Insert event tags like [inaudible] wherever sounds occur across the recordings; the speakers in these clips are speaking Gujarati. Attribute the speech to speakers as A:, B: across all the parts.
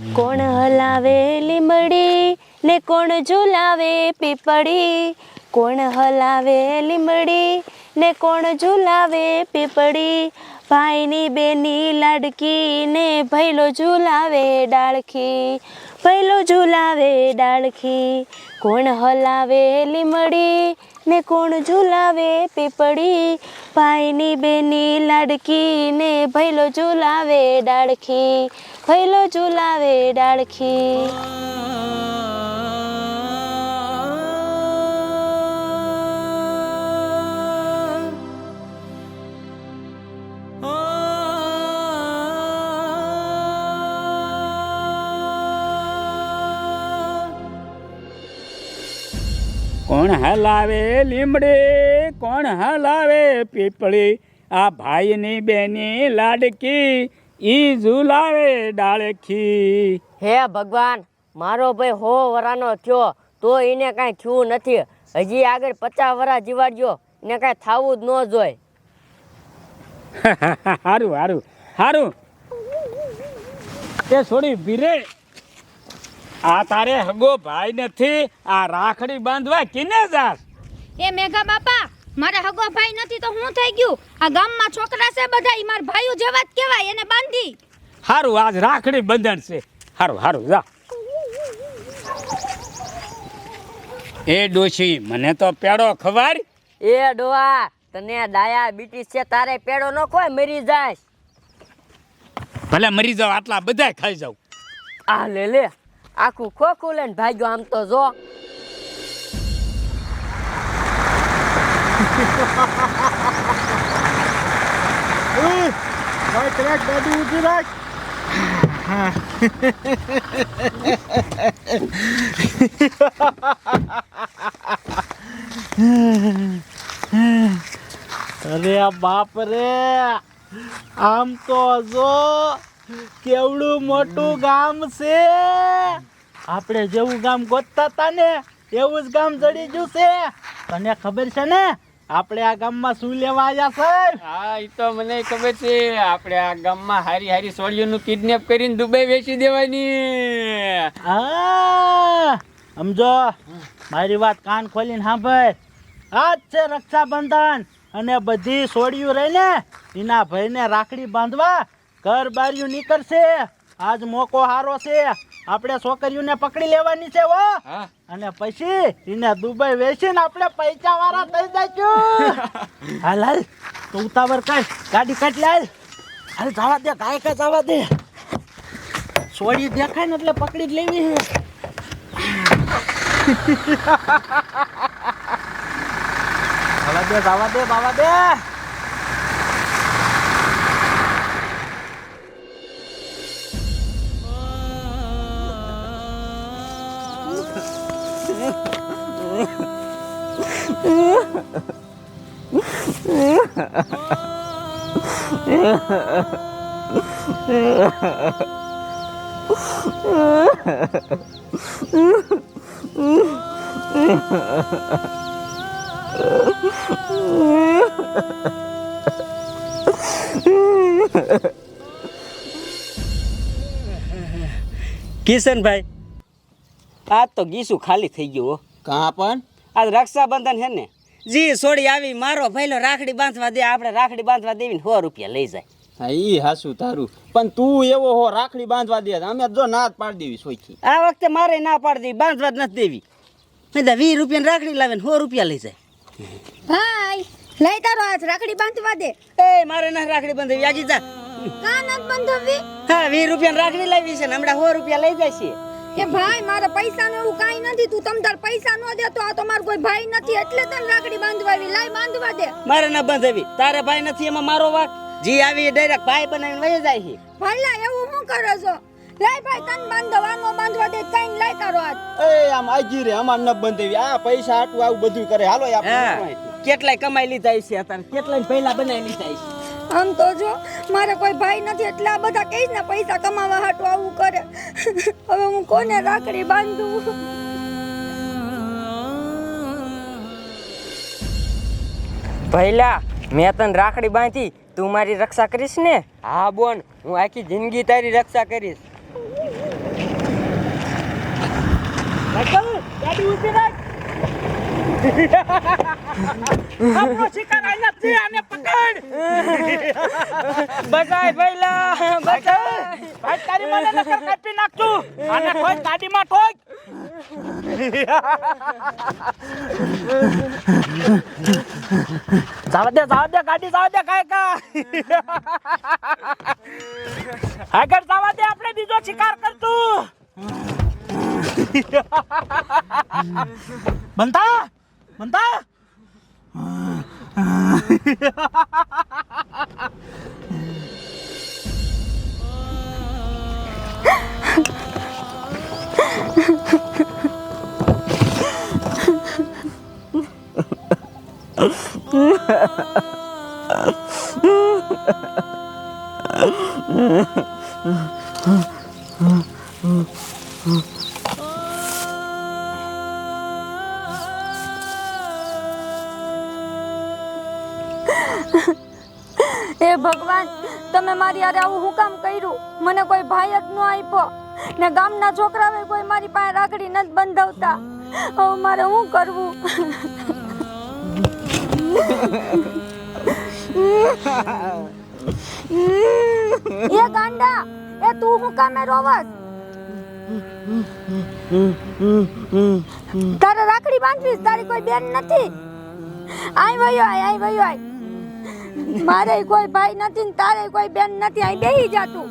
A: કોણ હલાવે લીમડી ને કોણ ઝુલાવે પીપળી? કોણ હલાવે લીમડી ને કોણ ઝુલાવે પીપળી? ભાઈની બેની લાડકી ને ભૈલો ઝુલાવે ડાળખી. ભૈલો ઝુલાવે ડાળખી. કોણ હલાવે લીમડી ને કોણ ઝુલાવે પીપળી? ભાઈની બેની લાડકી ને ભૈલો ઝુલાવે ડાળખી ભૈલો ઝુલાવે ડાળખી.
B: કોણ હલાવે લીમડી? કોણ હલાવે પીપળી? આ ભાઈની બેની લાડકી ઈ ઝુલાવે ડાળખી.
C: હે ભગવાન મારો ભાઈ હો વરાનો થયો તો એને કાંઈ થયું નથી. હજી આગળ પચાસ વરા જીવાડ્યો એને કાંઈ થવું જ ન જોઈ
B: સારું [laughs] સારું સારું તે છોડી ભીરે. આ તારે હગો ભાઈ નથી. આ રાખડી બાંધવા કિને જાસ
D: એ મેઘા બાપા મારે હગો ભાઈ નથી તો હું થઈ ગયું? આ ગામમાં છોકરા છે બધા ઈ માર ભાઈઓ જેવા જ કહેવાય એને બાંધી.
B: હારું આજ રાખડી બંધન છે. હારું હારું જા. એ ડોશી મને તો પેડો ખબર
C: એ ડોઆ તને ડાયાબિટીસ છે તારે પેડો ન કોઈ મરી જાય
B: ભલે મરી જાવ આટલા બધા ખાઈ જાવ.
C: આ લે લે. આખું ખોખું લઈને ભાગ્યો આમ તો જો.
E: અરે બાપ રે આમ તો જો. કેવડું મોટું ગામ છે? આપણે જેવું ગામ ગોતતા હતા ને એવું જ ગામ ચડી ગયું છે. તને ખબર છે ને? આપણે આ ગામમાં શું લેવા આવ્યા સર?
F: હા એ તો મને ખબર છે. આપણે આ ગામમાં હારી હારી સોળીઓનું કિડનેપ કરીને દુબઈ વેચી દેવાની.
E: હા સમજો? મારી વાત કાન ખોલીને સાંભળ. આ જ છે રક્ષાબંધન. અને બધી સોડિયું રહીને એના ભાઈને રાખડી બાંધવા ઘર બારિયું નીકળશે. આજ મોકો હારો છે. આપણે છોકરીઓને પકડી લેવાની છે હો. અને પછી એને દુબઈ વેચીને આપણે પૈસા વાળા થઈ જઈશું. [laughs] હાલ હાલ. તો ઉતાવળ કર. ગાડી કાઢ લે હાલ. જવા દે ગાય કે જવા દે. સોડી દેખાય ને એટલે પકડી જ લેવી છે. જવા દે જવા દે બાવા દે.
G: કિશનભાઈ આજ તો ગીસું ખાલી થઈ ગયું હો.
E: કાં પણ?
G: આજ રક્ષાબંધન છે ને. જી છોડી આવી મારો ભાઈલો રાખડી બાંધવા દે આપણે રાખડી બાંધવા દેવીને સો રૂપિયા લઈ જાય.
F: હા ઈ હાસું તારું. પણ તું એવો હો રાખડી બાંધવા દે અમે જો ના પાડી દેવી સોઈથી
G: આ વખતે મારે ના પાડી દેવી બાંધવા જ નથી દેવી. નહીં તો વીસ રૂપિયાની રાખડી લાવે ને સો રૂપિયા લઈ જાય.
D: ભાઈ લઈ તારો હાથ રાખડી બાંધવા દે.
G: એ મારે ના રાખડી બાંધવી આજી જા.
D: કાન બંધાવી
G: હા વીસ રૂપિયાની રાખડી લાવી છે ને હમણાં સો રૂપિયા લઈ જાય છે.
D: એ ભાઈ મારે પૈસા નું એવું કઈ નથી તું તમ તાર પૈસા ન દે તો આ તો મારો કોઈ ભાઈ નથી એટલે તને રાખડી બાંધવાવી લાઈ બાંધવા દે.
G: મારે ના બાંધવી. તારે ભાઈ નથી એમાં મારો વાક? જી આવી ડાયરેક્ટ ભાઈ બનાવીને વહી જાય છે.
D: ભલા એવું હું કરો છો? લાઈ ભાઈ તને બાંધવા નો બાંધવા દે કઈ લાઈ તારો આજ
F: એ આમ આજી રે અમાર ન બાંધવી. આ પૈસા આટલું આવું બધું કરે. હાલો
G: આપણે કેટલાય કમાઈ લીધા છે અત્યારે? કેટલાય પહેલા બનાવી લીધા છે
D: આમ તો જો મારે કોઈ ભાઈ નથી એટલે આ બધા કહીશ ને પૈસા કમાવા હાટું આવું કરે? હવે હું કોને રાખડી બાંધું?
C: ભૈલા મેં તને રાખડી બાંધી તું મારી રક્ષા કરીશ ને? હા બોન હું આખી જિંદગી તારી રક્ષા કરીશ.
E: આપણો શિકાર અહીંયા છે આને પકડ
B: બચાય પહેલા બચાય
E: ભાઈ તારી મને નકર કાપી નાખતું ગાડી જાવા દે કાય આગળ જાવા દે, આપણે બીજો શિકાર કરતું. બનતા? બનતા
D: હે [laughs] હારે આવું હું કામ કર્યું? મને કોઈ ભાઈ જ ન આપ્યો ને ગામના છોકરાઓએ કોઈ મારી પાસે રાખડી નથી બંધાવતા. હવે મારે શું કરવું? એ ગાંડા, એ તું હું કામે રોવસ? તારે રાખડી બાંધવીશ તારી કોઈ બેન નથી? આય વયો આય આય વયો આય. મારે કોઈ ભાઈ નથી ને તારે કોઈ બેન નથી અહીં બેહી જા તું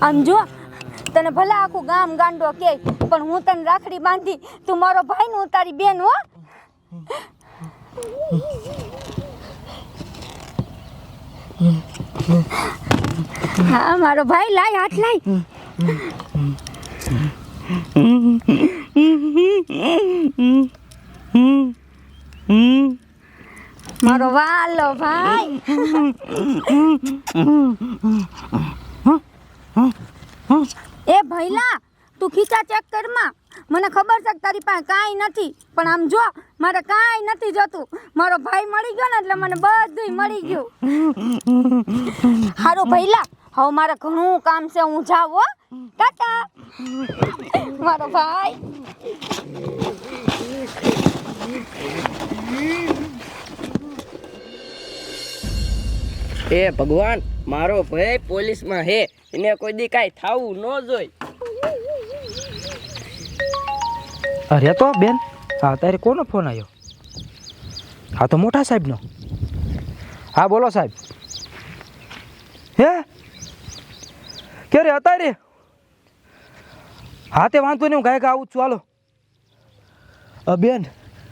D: આમ જો તને ભલે આખું ગામ ગાંડો કે પણ હું તને રાખડી બાંધી તું મારો ભાઈ ને હું તારી બેન હો હા મારો ભાઈ લાય હાથ લાય મારો વાલો ભાઈ. એ ભૈલા, તું ખીચા ચેક કરમાં મને ખબર છે કે તારી પાસે કાંઈ નથી. પણ આમ જો, મારે કાંઈ નથી જતું. મારો ભાઈ મળી ગયો ને એટલે મને બધું મળી ગયું. હારું ભૈલા, હવે મારે ઘણું કામ છે, હું જાઉં હો. ટાટા. મારો ભાઈ.
C: એ ભગવાન, મારો ભાઈ પોલીસમાં હે. એને કોઈ દી કાંઈ થાવું ન જોઈ.
H: અરે તો બેન હા તારે કોનો ફોન આવ્યો હા તો મોટા સાહેબનો. હા, બોલો સાહેબ. હે? ક્યારે અત્યારે હા, તે વાંધો નહીં, હું ગાયકા આવું છું, હાલો. બેન,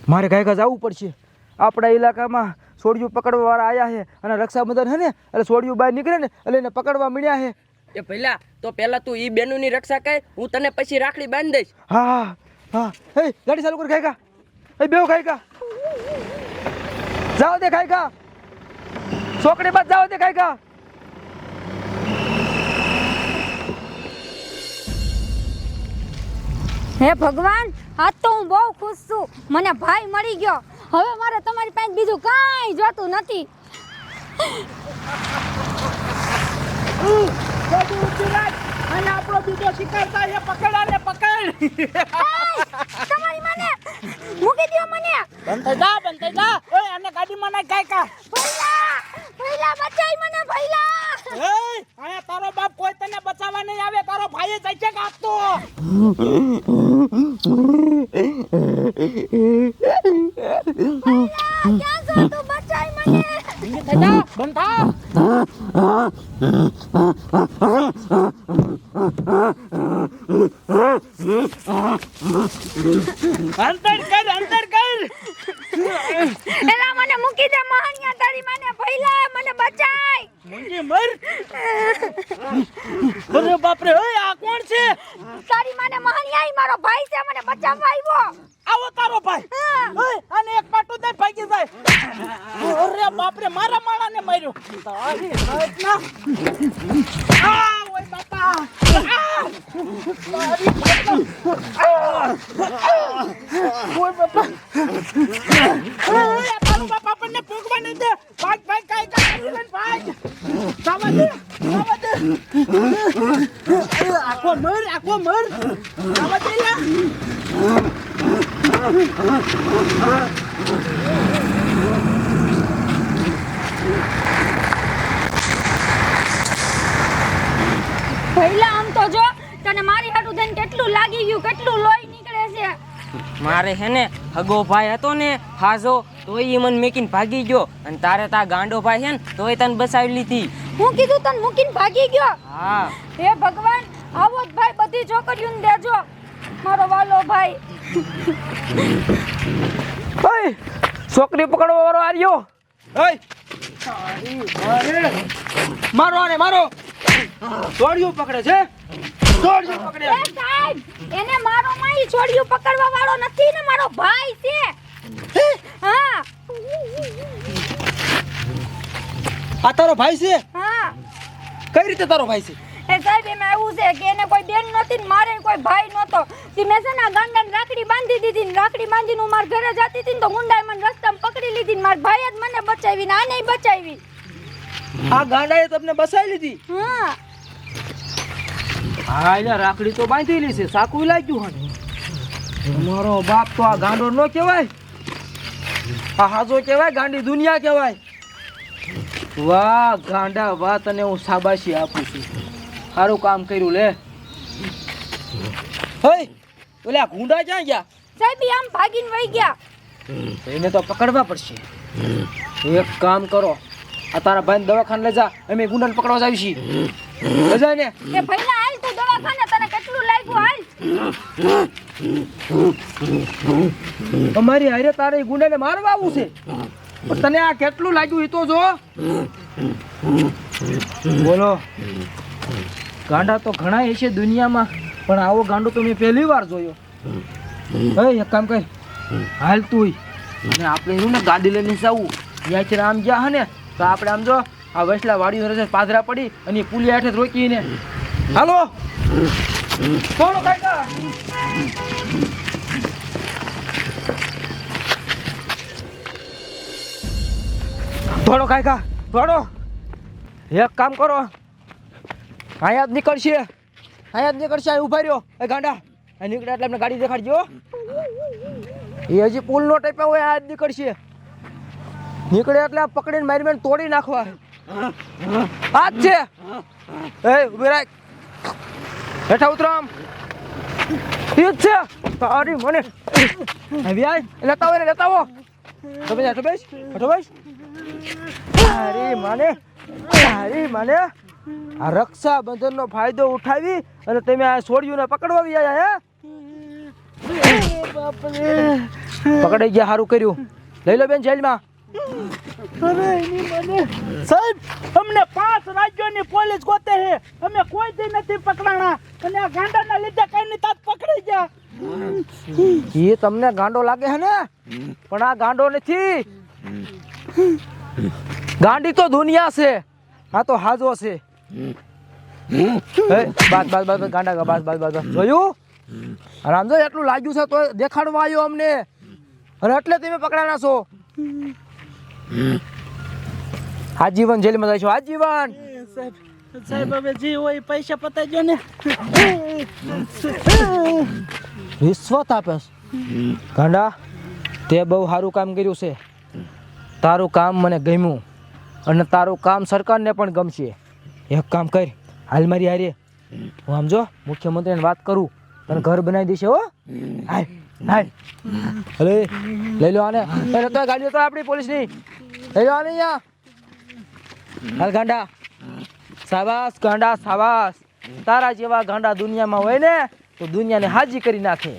H: મારે ગાયકા જવું પડશે. આપણા ઇલાકામાં સોડિયું પકડવા વાળા આવ્યા છે અને રક્ષાબંધન હે ને એટલે સોડિયું બહાર નીકળે ને એટલે એને પકડવા મળ્યા છે.
C: એ પહેલા તો પહેલા તું ઈ બેનુની રક્ષા કર હું તને પછી રાખડી બાંધી દઈશ.
H: હા હા હા. હે ગાડી ચાલુ કર ખાઈકા હે બેવ ખાઈકા જાઓ દે ખાઈકા છોકરી બાદ જાઓ દે ખાઈકા
D: હે ભગવાન આજ તો હું બહુ ખુશ છું. મને ભાઈ મળી ગયો. હવે મારે તમારી પાસે બીજું કાંઈ જોતું નથી.
E: અને આપણો બીજો શિકાર થાય છે. પકડ. આને પકડ
D: તમારી મને. મૂકી દો મને.
E: બંધ જા બંધ જા. ઓય અને ગાડીમાં નાખ કાય કા.
D: ભૈલા ભૈલા બચાઈ મને ભૈલા.
E: એ આયા તારો બાપ કોઈ તને બચાવવા નહીં આવે તારો ભાઈ જાય છે કાપતો
D: ક્યાં છો તું બચાઈ મને
E: જા બંધ થા અંતર કર અંતર કર
D: એલા મને મૂકી દે મહાણિયા તારી મને ભૈલા મને બચાઈ
E: મુંજી મર અરે બાપ રે ઓય આ કોણ છે?
D: તારી માને મારી આઈ મારો ભાઈ છે મને બચાવવા આવ્યો.
E: આવો તારો ભાઈ.
D: હા.
E: ઓય આને એક પાટું દે ભાગી જાય. અરે બાપ રે મારા માળાને માર્યો. તારી આ ઓય બાપા! તારી! ઓય બાપા. ઓય, ઓય, તારો બાપ આપણને ભોગવા ન દે ભાગ ભાગ કાઈ કાઈ લઈને ભાગ જવા દે જવા દે આખો મર આખો મર જવા દે લા
D: ભઈલા આમ તો જો તને મારી હાટું થઈને કેટલું લાગી ગયું કેટલું લોહી નીકળે છે
C: મારે હે ને હગો ભાઈ હતો ને હાજો તોય એ મને મેકીને ભાગી ગયો. અને તારે તા ગાંડો ભાઈ છે ને તોય તને બસાવી લીધી.
D: હું કીધું તને મૂકીને ભાગી ગયો?
C: હા.
D: હે ભગવાન આવો જ ભાઈ બધી છોકરીઓને દેજો મારો વાલો ભાઈ.
H: ઓય છોકરી પકડવા વાળો આવ્યો ઓય. મારો આને મારો. છોડ્યું પકડે છે. છોડ્યું પકડે.
D: સાહેબ એને છોડ્યું પકડવા વાળો નથી ને મારો ભાઈ છે. હા?
H: આ તારો ભાઈ છે?
D: હા.
H: કઈ રીતે તારો ભાઈ છે?
D: એ સાહેબ એમાં એવું છે કે એને કોઈ બેન નહોતી ને મારે કોઈ ભાઈ નહોતો. તે મેં છે ને ગાંડાને રાખડી બાંધી દીધી ને રાખડી બાંધીને હું મારા ઘરે જતી હતી ને તો ગુંડાએ મને રસ્તામાં પકડી લીધી ને મારા ભાઈએ જ મને બચાવી ને આને બચાવી.
H: આ ગાંડાએ તમને બસાવી લીધી?
D: હા.
H: હા એટલે રાખડી તો બાંધેલી છે. સાકું લાગ્યું હે મારો બાપ તો આ ગાંડો નો કહેવાય. આ હાજો કહેવાય ગાંડી દુનિયા કહેવાય. વાહ ગાંડા વાહ તને હું શાબાશી આપું છું. સારું કામ કર્યું લે. હઈ ઓલા ગુંડા ક્યાં ગયા?
D: સાહેબ આમ ભાગીને વહી ગયા.
H: એને તો પકડવા પડશે. એક કામ કરો આ તારા ભાઈને દવાખાને લઈ જા અમે ગુંડાને પકડવા જ આવી છીએ લઈ જાય ને.
D: એ ભઈલા હાલ તું દવાખાને તને કેટલું લાગ્યું હાલ?
H: અમારી હારે તારે ગુંડાને મારવા આવું છે. તને આ કેટલું લાગ્યું એ તો જો. બોલો. ગાંડા તો ઘણા છે દુનિયામાં, પણ આવો ગાંડો તો મેં પહેલી વાર જોયો. હે, એક કામ કર. હાલ તું આપણે એવું ને ગાડી લઈને જવું. ત્યાંથી આમ ગયા હે તો આપણે આમ જો, આ વસલા રસે પાદરા પડી અને પુલિયા હેઠે રોકીને. હાલો. બોલો કાકા થોડો કાકા થોડો એક કામ કરો. અહીંયા જ નીકળશે. અહીંયા જ નીકળશે ઊભા રહ્યો. એ ગાંડા અહીં નીકળ્યા એટલે એમને ગાડી દેખાડજો. એ હજી પુલ નો ટાઈપ હોય, આ જ નીકળશે. નીકળે એટલે પકડીને મારી તોડી નાખવા. આ જ છે. એ, ઊભી રાખ. હેઠા ઉતરો આમ. છે. તારી મને. આવી આય. લેતા આવો તો બેસ હેઠો બેસ હેઠો બેસ. તારી મને તારી માને. આ રક્ષાબંધન નો ફાયદો ઉઠાવી અને તમે આ છોડ્યું પકડવા બી આયા હે પકડાઈ ગયા સારું કર્યું. લઈ લો બેન જેલમાં.
E: સાહેબ અમને પાંચ રાજ્યોની પોલીસ ગોતે છે. અમે કોઈ દી નથી પકડાણા. અને આ ગાંડાના લીધે કઈ ની તાત પકડી ગયા.
H: એ તમને ગાંડો લાગે છે ને? પણ આ ગાંડો નથી. ગાંડી તો દુનિયા છે. આ તો હાજો છે. બસ બસ બસ, ગાંડા બસ બસ બસ જોયું? રામજો એટલું લાગ્યું છે તો દેખાડવા આવ્યો અમને. અને એટલે તમે પકડાના છો. આજીવન જેલમાં જઈશું આજીવન
E: સાહેબ સાહેબ હવે જે હોય પૈસા પતાઈ ગયો ને.
H: રિશ્વત આપેસ ગાંડા તે બહુ સારું કામ કર્યું છે. તારું કામ મને ગમ્યું અને તારું કામ સરકારને પણ ગમશે. એક કામ કર હાલ મારી હારે. હું આમ જો મુખ્યમંત્રીને વાત કરું તને ઘર બનાવી દેશે હો. હાલ. હાલ અરે, લઈ લો આને. અરે તો ગાડી તો આપણી પોલીસની. લઈ લો આને અહીંયા. હાલ ગાંડા. સાબાસ ગાંડા, સાબાસ. તારા જેવા ગાંડા દુનિયામાં હોય ને, તો દુનિયાને હાજી કરી નાખે.